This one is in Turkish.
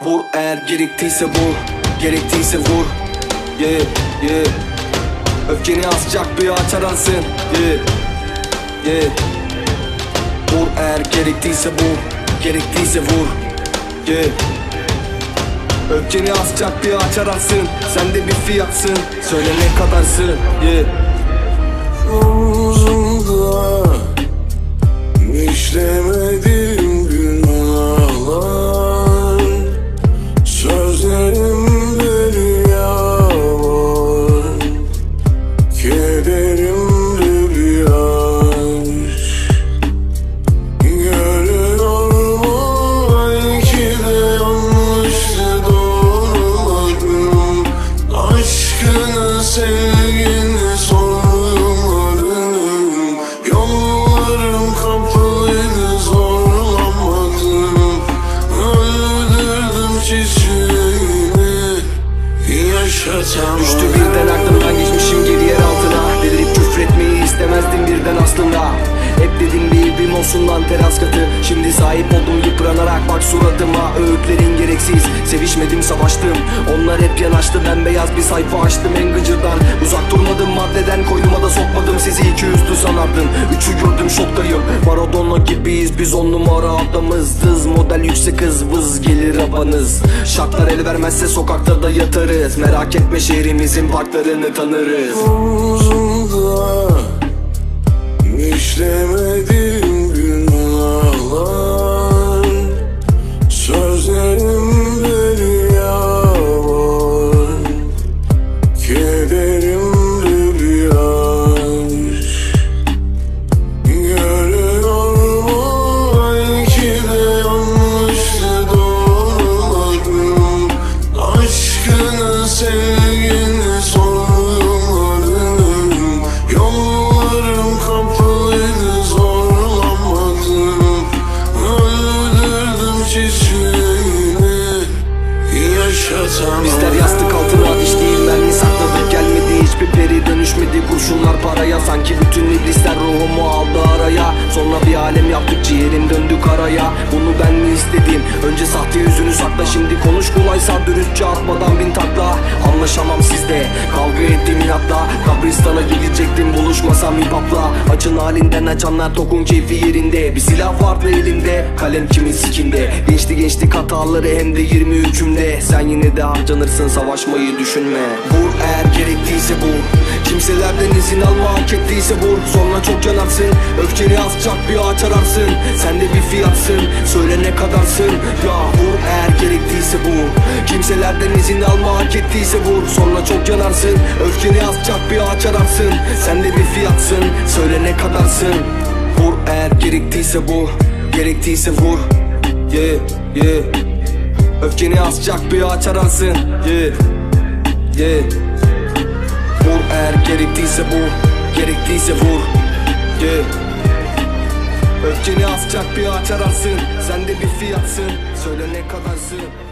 Vur eğer gerektiyse vur Gerektiyse vur. Yeah yeah. Öfkeni asacak bir ağaç ararsın Yeah yeah. Vur eğer gerektiyse vur Gerektiyse vur. Yeah. Öfkeni asacak bir ağaç ararsın Sen de bir fiyatsın. Söyle ne kadarsın. Yeah. Omzumda Düştü birden aklımdan geçmişim geri yer altına. Delirip küfretmeyi istemezdim birden aslında. Hep dedim bir evim olsun lan teras katı. Şimdi sahip oldum yıpranarak bak suratıma Öğütlerin gereksiz. Sevişmedim savaştım Onlar hep yanaştı. Ben beyaz bir sayfa açtım en gıcırdan. Uzak durmadım maddeden koynuma da sokmadım. Sizi iki yüzlü sanardım Üçü gördüm şoktayım. Maradona gibiyiz biz on numara adamız Dız model yüksek hız vız gelir abanız Şartlar el vermezse sokakta da yatarız. Merak etme şehrimizin parklarını tanırız. Omzumda işlemedim istedim önce sahte yüzünü sakla Şimdi konuş kolaysa dürüstçe atmadan Anlaşamam sizde. Kavga ettim inatla Kabristana gidecektim buluşmasam hip hopla Açın halinden açanlar tokun keyfi yerinde. Bir silah vardı elimde kalem kimin sikinde? Geçti geçti hataları hem de 23'ümde Sen yine de harcanırsın savaşmayı düşünme. Vur eğer gerektiyse vur. Kimselerden izin alma hak ettiyse vur. Sonra çok yanarsın Öfkeni asacak bir ağaç ararsın. Sen de bir fiyatsın Söyle ne kadarsın ettiyse vur Sonra çok yanarsın. Öfkeni asacak bir ağaç ararsın Sen de bir fiyatsın Söyle ne kadarsın. Vur eğer gerektiyse bu Gerektiyse vur. Yeah yeah. Öfkeni asacak bir ağaç ararsın Yeah Yeah. Vur eğer gerektiyse bu Gerektiyse vur. Yeah. Öfkeni asacak bir ağaç ararsın Sen de bir fiyatsın Söyle ne kadarsın